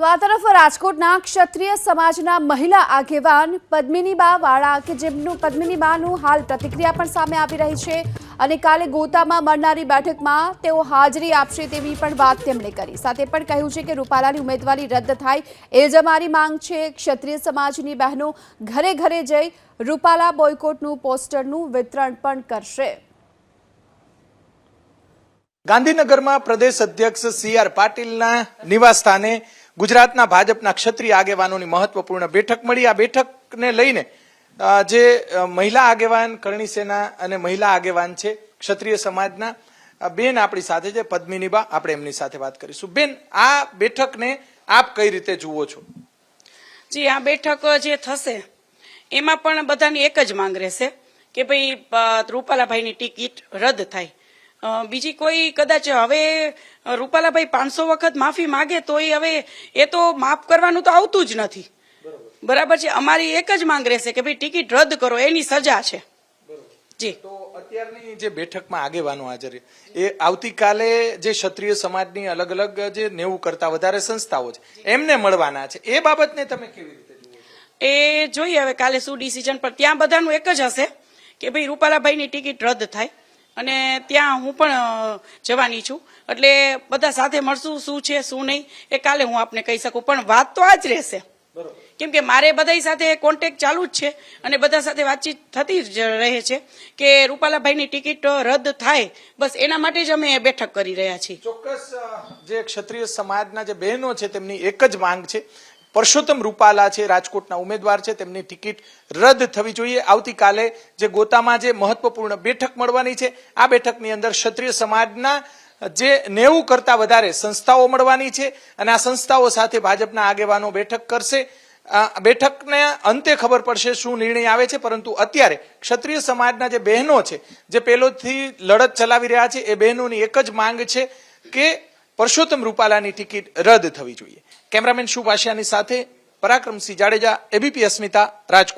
તો આ તરફ રાજકોટના ક્ષત્રિય સમાજના મહિલા આગેવાન પદ્મિનીબા વાળા કે જેમનું પદ્મિનીબાનું હાલ પ્રતિક્રિયા પણ સામે આવી રહી છે અને કાલે ગોતામાં મળનારી બેઠકમાં તેઓ હાજરી આપશે તેવી પણ વાત તેમણે કરી. સાથે પણ કહ્યું છે કે રૂપાલાની ઉમેદવારી રદ થાય એ જ અમારી માંગ છે. ક્ષત્રિય સમાજની બહેનો ઘરે ઘરે જઈ રૂપાલા બોયકોટનું પોસ્ટરનું વિતરણ પણ કરશે. ગાંધીનગરમાં પ્રદેશ અધ્યક્ષ સી આર પાટીલના નિવાસ સ્થાને ગુજરાતના ભાજપના ક્ષત્રિય આગેવાનોની મહત્વપૂર્ણ બેઠક મળી. આ બેઠકને લઈને જે મહિલા આગેવાન કરણી સેના અને મહિલા આગેવાન છે ક્ષત્રિય સમાજના બેન આપણી સાથે છે, પદ્મિનીબા, આપણે એમની સાથે વાત કરીશું. બેન, આ બેઠકને આપ કઈ રીતે જુઓ છો? જી, આ બેઠક જે થશે, એમાં પણ બધાની એક જ માંગ રહેશે કે ભાઈ રૂપાલાભાઈની ટિકિટ રદ થાય. બીજી કોઈ કદાચ હવે રૂપાલાભાઈ પાંચસો વખત માફી માગે તોય હવે એ તો માફ કરવાનું તો આવતું જ નથી. બરાબર છે? અમારી એક જ માંગ રહેશે કે ભાઈ ટિકિટ રદ કરો એની સજા છે. જી. તો અત્યારની જે બેઠકમાં આગેવાનો હાજર એ આવતીકાલે જે ક્ષત્રિય સમાજની અલગ અલગ જે નેવું કરતા વધારે સંસ્થાઓ છે એમને મળવાના છે. એ બાબતને તમે કેવી રીતે એ જોઈએ હવે કાલે શું ડિસિઝન પણ ત્યાં બધાનું એક જ હશે કે ભાઈ રૂપાલાભાઈની ટિકિટ રદ થાય. અને ત્યાં હું પણ જવાની છું. એટલે બધા સાથે મળશું શું છે શું નહીં એ કાલે હું આપને કહી શકું. પણ વાત તો આ જ રહેશે કેમ કે મારે બધા સાથે કોન્ટેક ચાલુ જ છે અને બધા સાથે વાતચીત થતી જ રહે છે કે રૂપાલાભાઈની ટિકિટ રદ થાય. બસ એના માટે જ અમે બેઠક કરી રહ્યા છીએ. ચોક્કસ જે ક્ષત્રિય સમાજના જે બહેનો છે તેમની એક જ માંગ છે પરસોત્તમ રૂપાલા છે, રાજકોટના ઉમેદવાર છે, તેમની ટિકિટ રદ થવી જોઈએ. આવતીકાલે જે ગોતામાં જે મહત્વપૂર્ણ બેઠક મળવાની છે, આ બેઠકની અંદર ક્ષત્રિય સમાજના જે નેવું કરતા વધારે સંસ્થાઓ મળવાની છે અને આ સંસ્થાઓ સાથે ભાજપના આગેવાનો બેઠક કરશે. બેઠકને અંતે ખબર પડશે શું નિર્ણય આવે છે, પરંતુ અત્યારે ક્ષત્રિય સમાજના જે બહેનો છે, જે પહેલોથી લડત ચલાવી રહ્યા છે, એ બહેનોની એક જ માંગ છે કે પરસોત્તમ રૂપાલાની ટિકિટ રદ થવી જોઈએ. કેમેરામેન શુભાશિયાની સાથે પરાક્રમસિંહ જાડેજા એબીપી અસ્મિતા રાજકોટ.